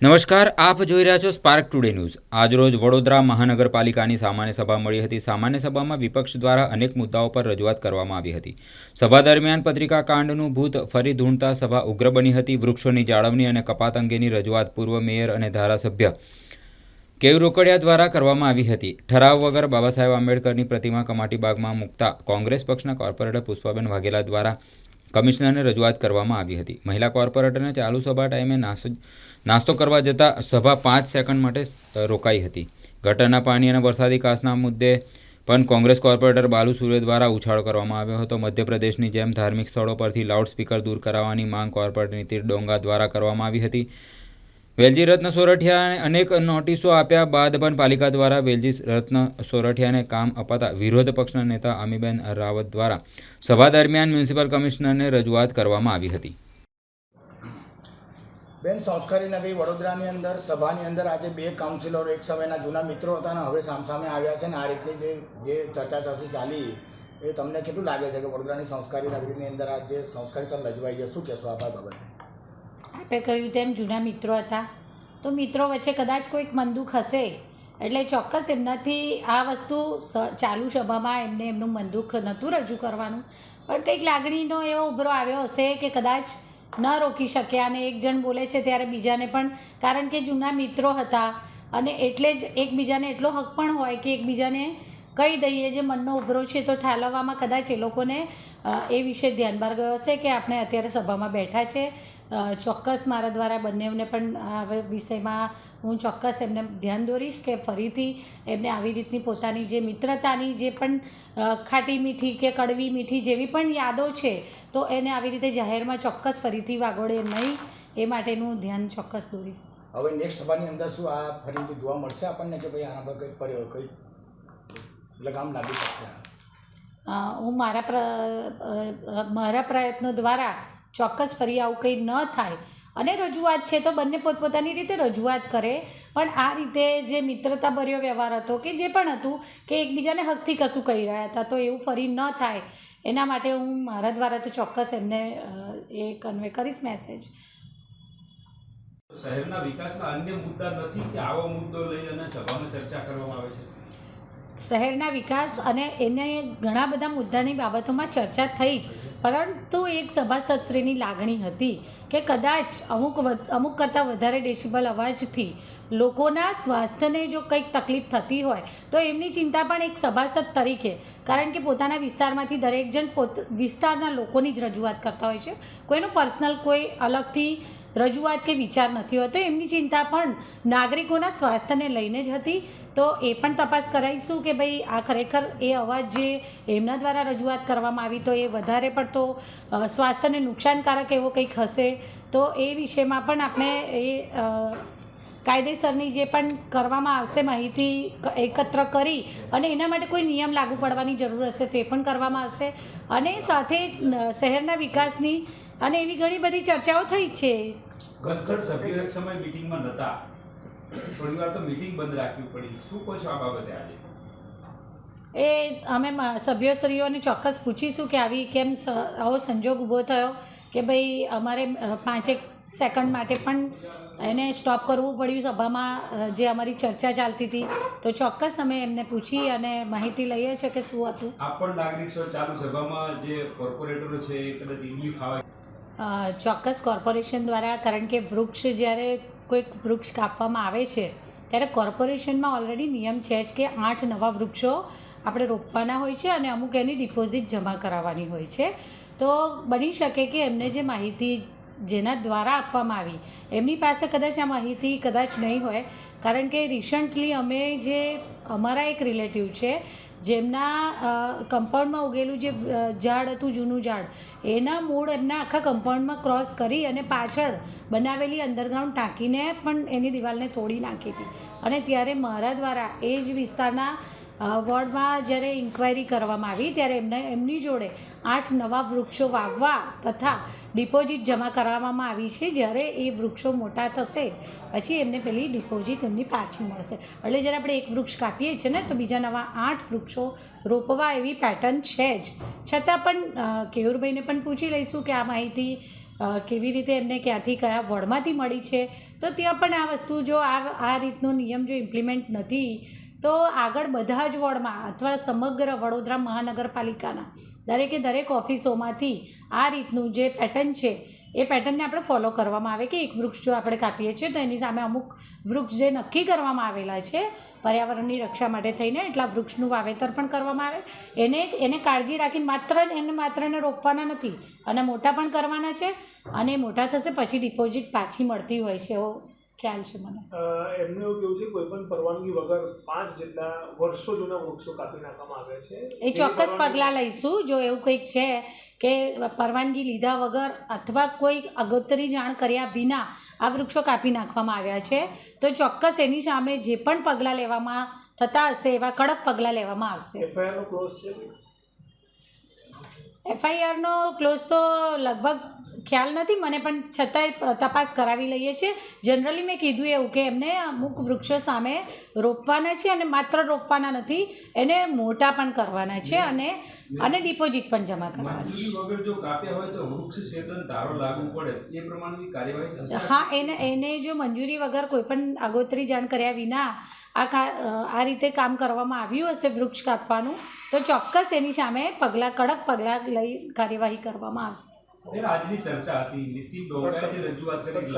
નમસ્કાર, આપ જોઈ રહ્યા છો સ્પાર્ક ટુડે ન્યૂઝ આજરોજ વડોદરા મહાનગરપાલિકાની સામાન્ય સભા મળી હતી. સામાન્ય સભામાં વિપક્ષ દ્વારા અનેક મુદ્દાઓ પર રજૂઆત કરવામાં આવી હતી. સભા દરમિયાન પત્રિકા કાંડનું ભૂત ફરી ધૂણતા સભા ઉગ્ર બની હતી. વૃક્ષોની જાળવણી અને કપાત અંગેની રજૂઆત પૂર્વ મેયર અને ધારાસભ્ય કેવ રોકડિયા દ્વારા કરવામાં આવી હતી. ઠરાવ વગર બાબા સાહેબ આંબેડકરની પ્રતિમા કમાટી બાગમાં મૂકતા કોંગ્રેસ પક્ષના કોર્પોરેટર પુષ્પાબેન વાઘેલા દ્વારા કમિશનરને રજૂઆત કરવામાં આવી હતી. મહિલા કોર્પોરેટરને ચાલુ સભા ટાઈમે નાસ્તો કરવા જતાં સભા પાંચ સેકન્ડ માટે રોકાઈ હતી. ગટરના પાણી અને વરસાદી કાસના મુદ્દે પણ કોંગ્રેસ કોર્પોરેટર બાલુ સૂર્ય દ્વારા ઉછાળો કરવામાં આવ્યો હતો. મધ્યપ્રદેશની જેમ ધાર્મિક સ્થળો પરથી લાઉડસ્પીકર દૂર કરાવવાની માંગ કોર્પોરેટર નીતિ ડોંગા દ્વારા કરવામાં આવી હતી. વેલજી રત્ન સોરઠિયાને અનેક નોટિસો આપ્યા બાદ પણ પાલિકા દ્વારા વેલજી રત્ન સોરઠિયાને કામ અપાતા વિરોધ પક્ષના નેતા અમીબેન રાવત દ્વારા સભા દરમિયાન મ્યુનિસિપલ કમિશનરને રજૂઆત કરવામાં આવી હતી. બેન સંસ્કારી નગરી વડોદરાની અંદર, સભાની અંદર આજે બે કાઉન્સિલરો એક સમયના જૂના મિત્રો હતા અને હવે સામસામે આવ્યા છે ને આ રીતની જે જે ચર્ચા ચર્ચી ચાલી, એ તમને કેટલું લાગે છે કે વડોદરાની સંસ્કારી નગરીની અંદર આજે સંસ્કારી તરફ લજવાઈ છે શું કહેશો આ બાબતે? આપે કહ્યું તેમ જૂના મિત્રો હતા. તો મિત્રો વચ્ચે કદાચ કોઈક મનદુખ હશે. એટલે ચોક્કસ એમનાથી આ વસ્તુ ચાલુ સભામાં એમને એમનું મનદુખ નહોતું રજૂ કરવાનું. પણ કંઈક લાગણીનો એવો ઉભરો આવ્યો હશે કે કદાચ ન રોકી શક્યા અને એક જણ બોલે છે ત્યારે બીજાને પણ. કારણ કે જૂના મિત્રો હતા અને એટલે જ એકબીજાને એટલો હક પણ હોય કે એકબીજાને કહી દઈએ જે મનનો ઉભરો છે તો ઠાલવવામાં કદાચ એ લોકોને એ વિશે ધ્યાન બહાર ગયો હશે કે આપણે અત્યારે સભામાં બેઠા છે. ચોક્કસ મારા દ્વારા બંનેને પણ આ વિષયમાં હું ચોક્કસ એમને ધ્યાન દોરીશ કે ફરીથી એમને આવી રીતની પોતાની જે મિત્રતાની જે પણ ખાટી મીઠી કે કડવી મીઠી જેવી પણ યાદો છે, તો એને આવી રીતે જાહેરમાં ચોક્કસ ફરીથી વાગોડે નહીં, એ માટેનું ધ્યાન ચોક્કસ દોરીશ. હવે નેક્સ્ટ સભાની અંદર શું આ ફરીથી જોવા મળશે આપણને કે ભાઈ આના પર કંઈક કંઈક લગામ લાગી શકશે હું મારા પ્ર મારા પ્રયત્નો દ્વારા ચોક્કસ ફરી આવું કંઈ ન થાય. અને રજૂઆત છે તો બંને પોતપોતાની રીતે રજૂઆત કરે. પણ આ રીતે જે મિત્રતાભર્યો વ્યવહાર હતો કે જે પણ હતું કે એકબીજાને હકથી કશું કહી રહ્યા હતા તો એવું ફરી ન થાય. એના માટે હું મારા દ્વારા તો ચોક્કસ એમને એ કન્વે કરીશ મેસેજ શહેરના વિકાસના અન્ય મુદ્દા નથી કે આવો મુદ્દો લઈ અને સભામાં ચર્ચા કરવામાં આવે છે? શહેરના વિકાસ અને એને ઘણા બધા મુદ્દાની બાબતોમાં ચર્ચા થઈ જ. પરંતુ એક સભાસદશ્રીની લાગણી હતી કે કદાચ અમુક અમુક કરતાં વધારે ડેસિબલ અવાજથી લોકોના સ્વાસ્થ્યને જો કંઈક તકલીફ થતી હોય, તો એમની ચિંતા પણ એક સભાસદ તરીકે, કારણ કે પોતાના વિસ્તારમાંથી દરેક જણ પોત, વિસ્તારના લોકોની જ રજૂઆત કરતા હોય છે. કોઈનું પર્સનલ કોઈ અલગથી રજૂઆત કે વિચાર નથી હોતો, એમની ચિંતા પણ નાગરિકોના સ્વાસ્થ્યને લઈને જ હતી. તો એ પણ તપાસ કરાવીશું કે ભાઈ આ ખરેખર એ અવાજ જે એમના દ્વારા રજૂઆત કરવામાં આવી તો એ વધારે પડતો સ્વાસ્થ્યને નુકસાનકારક એવો કંઈક હશે? તો એ વિષયમાં પણ આપણે એ કાયદેસરની જે પણ કરવામાં આવશે માહિતી એકત્ર કરી અને એના માટે કોઈ નિયમ લાગુ પડવાની જરૂર હશે તો એ પણ કરવામાં આવશે. અને સાથે શહેરના વિકાસની અને એવી ઘણી બધી ચર્ચાઓ થઈ છે. ગતગત સભ્યો એક સમય મિટિંગમાં નહોતા થોડી વાર તો મીટિંગ બંધ રાખવી પડી. શું કહો છો આ બાબતે આજે? એ અમે સભ્યશ્રીઓને ચોક્કસ પૂછીશું કે આવી કેમ આવો સંજોગ ઊભો થયો કે ભાઈ અમારે પાંચેક સેકન્ડ માટે પણ એને સ્ટોપ કરવું પડ્યું સભામાં જે અમારી ચર્ચા ચાલતી હતી. તો ચોક્કસ અમે એમને પૂછી અને માહિતી લઈએ છીએ કે શું હતું. આપ પણ નાગરિક ચાલુ સભામાં જે કોર્પોરેટરો છે એ કદાચ ઇંગલી ખાવા ચોક્કસ કોર્પોરેશન દ્વારા, કારણ કે વૃક્ષ જ્યારે કોઈક વૃક્ષ કાપવામાં આવે છે, ત્યારે કોર્પોરેશનમાં ઓલરેડી નિયમ છે જ કે આઠ નવા વૃક્ષો આપણે રોપવાના હોય છે અને અમુક એની ડિપોઝિટ જમા કરાવવાની હોય છે. તો બની શકે કે એમને જે માહિતી જેના દ્વારા આપવામાં આવી. એમની પાસે કદાચ આ માહિતી કદાચ નહીં હોય, કારણ કે રિસન્ટલી અમે જે અમારા એક રિલેટિવ છે, જેમના કમ્પાઉન્ડમાં ઉગેલું જે ઝાડ હતું, જૂનું ઝાડ, એના મૂળ એમના આખા કમ્પાઉન્ડમાં ક્રોસ કરી અને પાછળ બનાવેલી અંડરગ્રાઉન્ડ ટાંકીને પણ એની દિવાલને તોડી નાખી હતી. અને ત્યારે મારા દ્વારા એ જ વિસ્તારના વોર્ડમાં જ્યારે ઇન્ક્વાયરી કરવામાં આવી ત્યારે એમને, એમની જોડે આઠ નવા વૃક્ષો વાવવા તથા ડિપોઝિટ જમા કરાવવામાં આવી છે. જ્યારે એ વૃક્ષો મોટા થશે, પછી એમને પેલી ડિપોઝિટ એમની પાછી મળશે. એટલે જ્યારે આપણે એક વૃક્ષ કાપીએ છીએ ને, તો બીજા નવા આઠ વૃક્ષો રોપવા એવી પેટર્ન છે જ. છતાં પણ કેયુરભાઈને પણ પૂછી લઈશું કે આ માહિતી કેવી રીતે એમને ક્યાંથી કયા વોર્ડમાંથી મળી છે. તો ત્યાં પણ આ વસ્તુ જો આ આ રીતનો નિયમ જો ઇમ્પ્લિમેન્ટ નથી તો આગળ બધા જ વોર્ડમાં અથવા સમગ્ર વડોદરા મહાનગરપાલિકાના દરેકે દરેક ઓફિસોમાંથી આ રીતનું જે પેટર્ન છે, એ પેટર્નને આપણે ફોલો કરવામાં આવે કે એક વૃક્ષ જો આપણે કાપીએ છીએ તો એની સામે અમુક વૃક્ષ જે નક્કી કરવામાં આવેલા છે, પર્યાવરણની રક્ષા માટે થઈને એટલા વૃક્ષનું વાવેતર પણ કરવામાં આવે. એને એને કાળજી રાખીને માત્ર એને માત્ર એને રોપવાના નથી, અને મોટા પણ કરવાના છે, અને મોટા થશે પછી ડિપોઝિટ પાછી મળતી હોય છે. એવો ખ્યાલ છે મને. એમનું એવું કેવું છે કોઈ પણ પરવાનગી વગર પાંચ જેટલા વર્ષો જૂના વૃક્ષો કાપી નાખવામાં આવ્યા છે. એ ચોક્કસ પગલાં લઈશું. જો એવું કંઈક છે કે પરવાનગી લીધા વગર અથવા કોઈ અગોતરી જાણ કર્યા વિના આ વૃક્ષો કાપી નાખવામાં આવ્યા છે તો ચોક્કસ એની સામે જે પણ પગલાં લેવામાં થતા હશે એવા કડક પગલાં લેવામાં આવશે. એફઆઈઆરનો ક્લોઝ છે એફઆઈઆરનો ક્લોઝ તો લગભગ ખ્યાલ નથી મને પણ છતાંય તપાસ કરાવી લઈએ છીએ. જનરલી મેં કીધું એવું કે એમને અમુક વૃક્ષો સામે રોપવાના છે અને માત્ર રોપવાના નથી એને મોટા પણ કરવાના છે અને અને ડિપોઝિટ પણ જમા કરવાના થશે? હા એને એને જો મંજૂરી વગર કોઈ પણ આગોતરી જાણ કર્યા વિના આ કા આ રીતે કામ કરવામાં આવ્યું હશે વૃક્ષ કાપવાનું, તો ચોક્કસ એની સામે પગલાં, કડક પગલાં લઈ કાર્યવાહી કરવામાં આવશે. આજની ચર્ચા હતી નીતિ ડોગરાએ જે રજૂઆત કરી